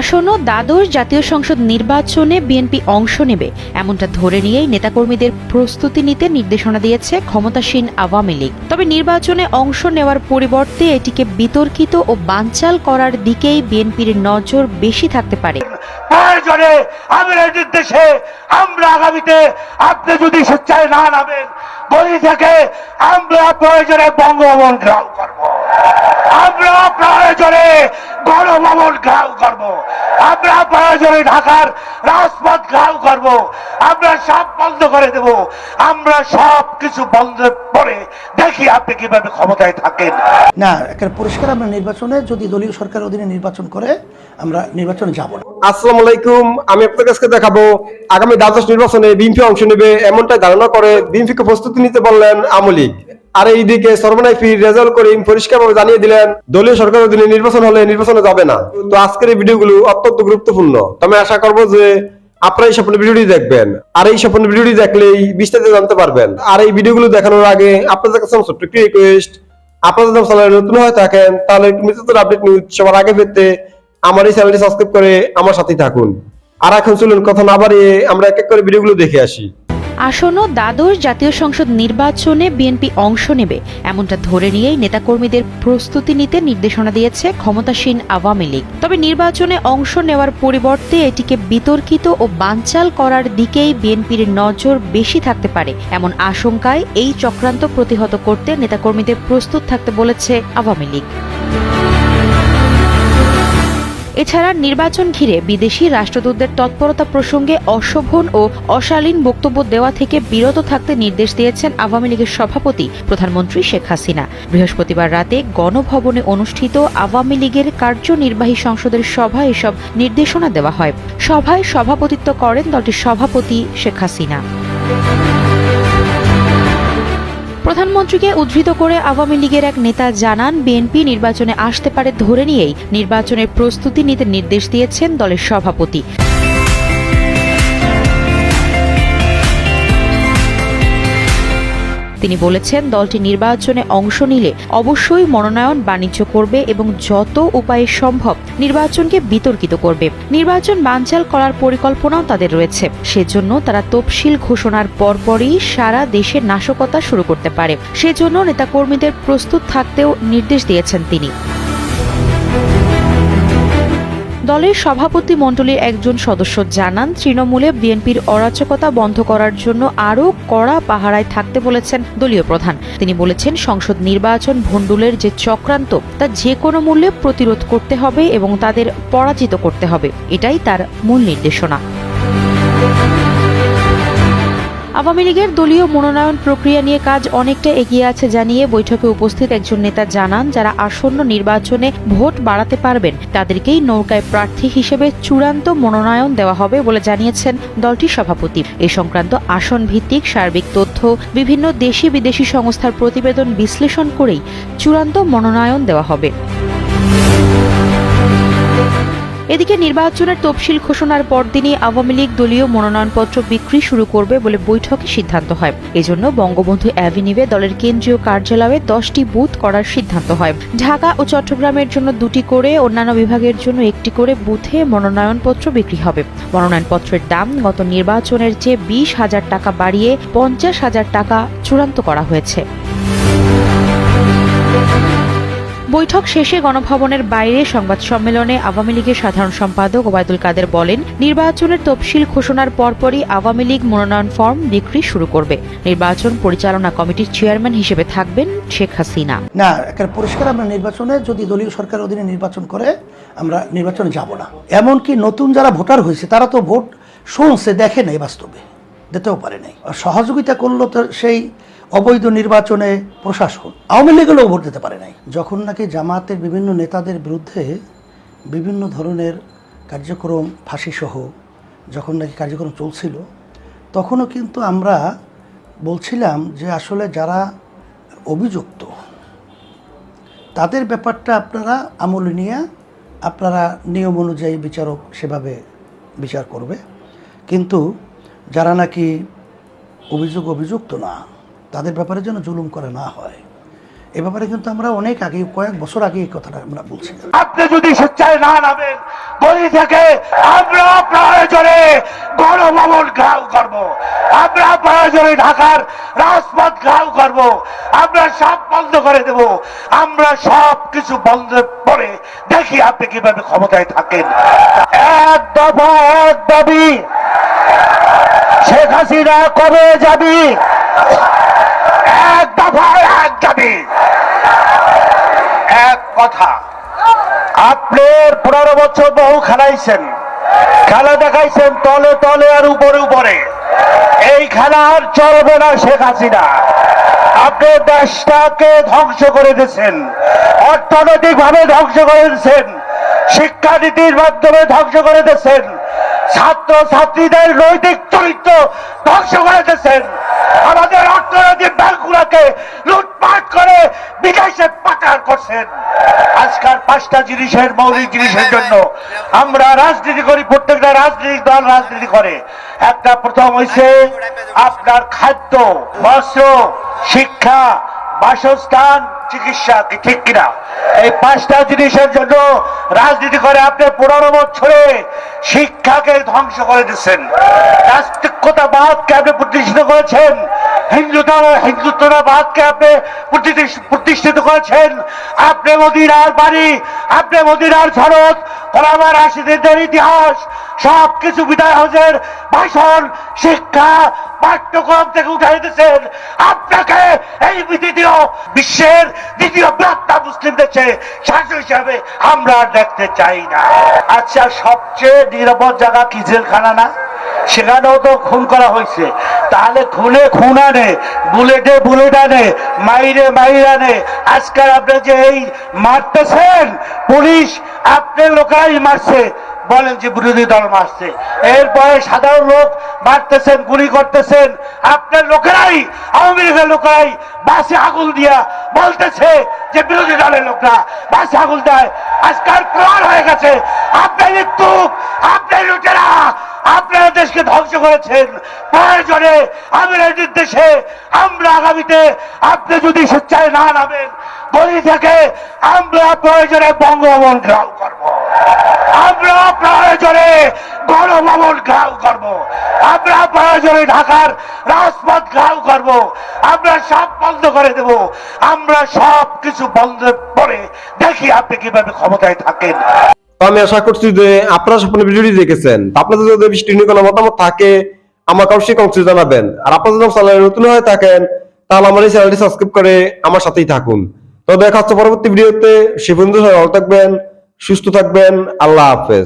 আসন্ন দ্বাদশ জাতীয় সংসদ নির্বাচনে বিএনপি অংশ নেবে। এমনটা ধরে নিয়েই নেতাকর্মীদের প্রস্তুতি নিতে নির্দেশনা দিয়েছে ক্ষমতাসীন আওয়ামী লীগ। তবে নির্বাচনে অংশ নেওয়ার পরিবর্তে এটিকে বিতর্কিত ও বানচাল করার দিকেই বিএনপির নজর বেশি থাকতে পারে। প্রয়োজনে আমিরের নির্দেশে আমরা আগামীতে আপনি যদি না নামেন থেকে আমরা প্রয়োজনে বঙ্গভবন করব। আমরা প্রয়োজনে গণভবন ঘেরাও করব। আমরা প্রয়োজনে ঢাকার রাজপথ ঘেরাও করব। আমরা সব বন্ধ করে দেব। আমরা সব কিছু বন্ধ করে দেখি আপনি কীভাবে ক্ষমতায় থাকেন। না একটা পরিষ্কার আমরা নির্বাচনে যদি দলীয় সরকার অধীনে নির্বাচন করে আমরা নির্বাচনে যাব না। আসসালামু আলাইকুম আমি আপনাদের কাছে দেখাবো আগামী দ্বাদশ নির্বাচনে বিএনপি অংশ নেবে এমনটাই ধারণা করে বিএনপিকে প্রস্তুতি নিতে বললেন আওয়ামী লীগ। আর এইদিকে সর্বনাইফি রেজাল্ট করিম পরিষ্কারভাবে জানিয়ে দিলেন, দলীয় সরকার অধীনে নির্বাচন হলে নির্বাচনে যাবে না। তো আজকের এই ভিডিওগুলো অত্যন্ত গুরুত্বপূর্ণ। তো আমি আশা করব যে আপনারা এই সম্পূর্ণ ভিডিওটি দেখবেন। আর এই সম্পূর্ণ ভিডিওটি দেখলেই বিস্তারিত জানতে পারবেন। আর এই ভিডিওগুলো দেখানোর আগে আপনাদের কাছে আমার ছোট্ট একটি রিকোয়েস্ট আপনারা যদি চ্যানেলে নতুন হয়ে থাকেন, তাহলে মৃত্যুর আপডেট নিউজ সবার আগে পেতে আমার এই চ্যানেলটি সাবস্ক্রাইব করে আমার সাথেই থাকুন। আর এখন চলুন কথা না বাড়িয়ে আমরা এক এক করে ভিডিওগুলো দেখে আসি। আসন্ন দ্বাদশ জাতীয় সংসদ নির্বাচনে বিএনপি অংশ নেবে। এমনটা ধরে নিয়েই নেতাকর্মীদের প্রস্তুতি নিতে নির্দেশনা দিয়েছে ক্ষমতাসীন আওয়ামী লীগ। তবে নির্বাচনে অংশ নেওয়ার পরিবর্তে এটিকে বিতর্কিত ও বানচাল করার দিকেই বিএনপির নজর বেশি থাকতে পারে। এমন আশঙ্কায় এই চক্রান্ত প্রতিহত করতে নেতাকর্মীদের প্রস্তুত থাকতে বলেছে আওয়ামী লীগ। এছাড়া নির্বাচন ঘিরে বিদেশি রাষ্ট্রদূতদের তৎপরতা প্রসঙ্গে অশোভন ও অশালীন বক্তব্য দেওয়া থেকে বিরত থাকতে নির্দেশ দিয়েছেন আওয়ামী লীগের সভাপতি প্রধানমন্ত্রী শেখ হাসিনা। বৃহস্পতিবার রাতে গণভবনে অনুষ্ঠিত আওয়ামী লীগের কার্যনির্বাহী সংসদের সভায় এসব নির্দেশনা দেওয়া হয়। সভায় সভাপতিত্ব করেন দলটির সভাপতি শেখ হাসিনা। প্রধানমন্ত্রীকে উদ্ধৃত করে আওয়ামী লীগের এক নেতা জানান, বিএনপি নির্বাচনে আসতে পারে ধরে নিয়েই নির্বাচনের প্রস্তুতি নিতে নির্দেশ দিয়েছেন দলের সভাপতি। তিনি বলেছেন, দলটি নির্বাচনে অংশ নিলে অবশ্যই মনোনয়ন বাণিজ্য করবে এবং যত উপায়ে সম্ভব নির্বাচনকে বিতর্কিত করবে। নির্বাচন বানচাল করার পরিকল্পনাও তাদের রয়েছে। সেজন্য তারা তফসিল ঘোষণার পরপরই সারা দেশে নাশকতা শুরু করতে পারে। সেজন্য নেতাকর্মীদের প্রস্তুত থাকতেও নির্দেশ দিয়েছেন তিনি। দলের সভাপতি মণ্ডলীর একজন সদস্য জানান, তৃণমূলে বিএনপির অরাচকতা বন্ধ করার জন্য আরও কড়া পাহারায় থাকতে বলেছেন দলীয় প্রধান। তিনি বলেছেন, সংসদ নির্বাচন ভণ্ডুলের যে চক্রান্ত, তা যে কোনো মূল্যে প্রতিরোধ করতে হবে এবং তাদের পরাজিত করতে হবে। এটাই তার মূল নির্দেশনা। আওয়ামী লীগের দলীয় মনোনয়ন প্রক্রিয়া নিয়ে কাজ অনেকটা এগিয়ে আছে জানিয়ে বৈঠকে উপস্থিত একজন নেতা জানান, যারা আসন্ন নির্বাচনে ভোট বাড়াতে পারবেন, তাদেরকেই নৌকায় প্রার্থী হিসেবে চূড়ান্ত মনোনয়ন দেওয়া হবে বলে জানিয়েছেন দলটির সভাপতি। এ সংক্রান্ত আসন ভিত্তিক সার্বিক তথ্য বিভিন্ন দেশি বিদেশি সংস্থার প্রতিবেদন বিশ্লেষণ করেই চূড়ান্ত মনোনয়ন দেওয়া হবে। এদিকে নির্বাচনের তফসিল ঘোষণার পরদিনই আওয়ামী লীগ দলীয় মনোনয়নপত্র বিক্রি শুরু করবে বলে বৈঠকে সিদ্ধান্ত হয়। এজন্য বঙ্গবন্ধু অ্যাভিনিউয়ে দলের কেন্দ্রীয় কার্যালয়ে দশটি বুথ করার সিদ্ধান্ত হয়। ঢাকা ও চট্টগ্রামের জন্য দুটি করে, অন্যান্য বিভাগের জন্য একটি করে বুথে মনোনয়নপত্র বিক্রি হবে। মনোনয়নপত্রের দাম গত নির্বাচনের চেয়ে বিশ হাজার টাকা বাড়িয়ে পঞ্চাশ হাজার টাকা চূড়ান্ত করা হয়েছে। বৈঠক শেষে গণভবনের বাইরে সংবাদ সম্মেলনে আওয়ামী লীগের সাধারণ সম্পাদক ওবায়দুল কাদের বলেন, নির্বাচনের তফসিল ঘোষণার পরপরই আওয়ামী লীগ মনোনয়ন ফর্ম বিক্রি শুরু করবে। নির্বাচন পরিচালনা কমিটির চেয়ারম্যান হিসেবে থাকবেন শেখ হাসিনা। না পরিষ্কার আমরা নির্বাচনে যদি দলীয় সরকার অধীনে নির্বাচন করে, আমরা নির্বাচনে যাব না। এমনকি নতুন যারা ভোটার হয়েছে, তারা তো ভোট শুনছে, দেখে নাই বাস্তবে। দিতেও পারে নাই। সহযোগিতা করল তো সেই অবৈধ নির্বাচনে প্রশাসন। আওয়ামী লীগেরও ভোট দিতে পারে নাই। যখন নাকি জামাতের বিভিন্ন নেতাদের বিরুদ্ধে বিভিন্ন ধরনের কার্যক্রম, ফাঁসিসহ যখন নাকি কার্যক্রম চলছিল, তখনও কিন্তু আমরা বলছিলাম যে আসলে যারা অভিযুক্ত, তাদের ব্যাপারটা আপনারা আমল নিয়ে আপনারা নিয়ম অনুযায়ী বিচারক সেভাবে বিচার করবে। কিন্তু যারা নাকি অভিযোগ অভিযুক্ত না তাদের ব্যাপারে যেন জুলুম করা না হয়। এ ব্যাপারে কিন্তু আমরা অনেক আগে, কয়েক বছর আগে এই কথাটা আমরা বলছি আপনি যদি স্বেচ্ছায় না নামেন গলি থেকে, আমরা প্রয়োজনে গণভবন ঘাও করব। আমরা প্রয়োজনে ঢাকার রাজপথ ঘাও করব। আমরা সব বন্ধ করে দেব। আমরা সব কিছু বন্ধ পরে দেখি আপনি কীভাবে ক্ষমতায় থাকেন। এক দফা, এক দাবি, শেখ হাসিনা কবে যাবি? দফা এক দাবি। এক কথা আপনার পনেরো বছর বহু খেলাইছেন। খেলা দেখাইছেন তলে তলে আর উপরে উপরে। এই খেলা আর চলবে না শেখ হাসিনা। আপনি দেশটাকে ধ্বংস করে দিয়েছেন। অর্থনৈতিক ভাবে ধ্বংস করে দিয়েছেন। শিক্ষানীতির মাধ্যমে ধ্বংস করে দিয়েছেন। ছাত্র ছাত্রীদের নৈতিক চরিত্র ধ্বংস করে দিয়েছেন আমাদের অর্থনৈতিক ব্যাংকগুলোকে লুটপাট করে বিদেশে পাচার করছেন। আজকাল পাঁচটা জিনিসের মৌলিক জিনিসের জন্য আমরা রাজনীতি করি, প্রত্যেকটা রাজনৈতিক দল রাজনীতি করে। একটা প্রথম হয়েছে আপনার খাদ্য, বস্ত্র, শিক্ষা, বাসস্থান, চিকিৎসা ঠিক কিনা? এই পাঁচটা জিনিসের জন্য রাজনীতি করে আপনি পনেরো বছরে শিক্ষাকে ধ্বংস করে দিচ্ছেন। নাস্তিকতাবাদকে আপনি প্রতিষ্ঠিত করেছেন? হিন্দুতা হিন্দুত্ববাদকে আপনি প্রতিষ্ঠিত- করেছেন? আপনি বাড়ি আপনি মদিনার ঝড়ক কলামার আশিদের ইতিহাস সব কিছু বিদায় হজের ভাষণ, শিক্ষা পাঠ্যক্রম থেকে উঠাই দিয়েছেন আপনাকে এই দ্বিতীয় বিশ্বের দ্বিতীয় বৃহত্তম মুসলিম দেশে শাসক হিসাবে আমরা দেখতে চাই না। আচ্ছা সবচেয়ে নিরাপদ জায়গা কি, জেলখানা না? সেখানেও তো খুন করা হয়েছে। তাহলে খুনে খুন আনে, বুলেটে বুলেট আনে, মাইরে মাইর আনে। আজকাল আপনি যে এই মারতেছেন, পুলিশ আপনার লোকেরাই মারছে। বলেন যে বিরোধী দল মারছে। এরপরে সাধারণ লোক মারতেছেন, গুলি করতেছেন। আপনার লোকেরাই, আওয়ামী লীগের লোকেরাই বাসে আগুল দিয়া বলতেছে যে বিরোধী দলের লোকরা বাসে আগুল দেয়। আজকাল প্রমাণ হয়ে গেছে। আপনার মৃত্যু, আপনার লুটেরা আপনারা দেশকে ধ্বংস করেছেন। প্রয়োজনে আমিরের নির্দেশে আমরা আগামীতে আপনি যদি স্বেচ্ছায় না নামেন গলি থেকে, আমরা প্রয়োজনে বঙ্গভবন ঘেরাও করব। আমরা প্রয়োজনে গণভবন ঘেরাও করব। আমরা প্রয়োজনে ঢাকার রাজপথ ঘেরাও করব। আমরা সব বন্ধ করে দেব। আমরা সব কিছু বন্ধ করে দেখি আপনি কীভাবে ক্ষমতায় থাকেন। তো আমি আশা করছি যে আপনারা সম্পূর্ণ ভিডিওটি দেখেছেন। আপনাদের যদি বৃষ্টি নিয়ে কোনো মতামত থাকে, আমার অবশ্যই কমসে জানাবেন। আর আপনারা যদি চ্যানেলে নতুন হয়ে থাকেন, তাহলে আমার এই চ্যানেলটি সাবস্ক্রাইব করে আমার সাথেই থাকুন। তো দেখা হচ্ছে পরবর্তী ভিডিওতে, সে বন্ধু ভালো থাকবেন, সুস্থ থাকবেন, আল্লাহ হাফেজ।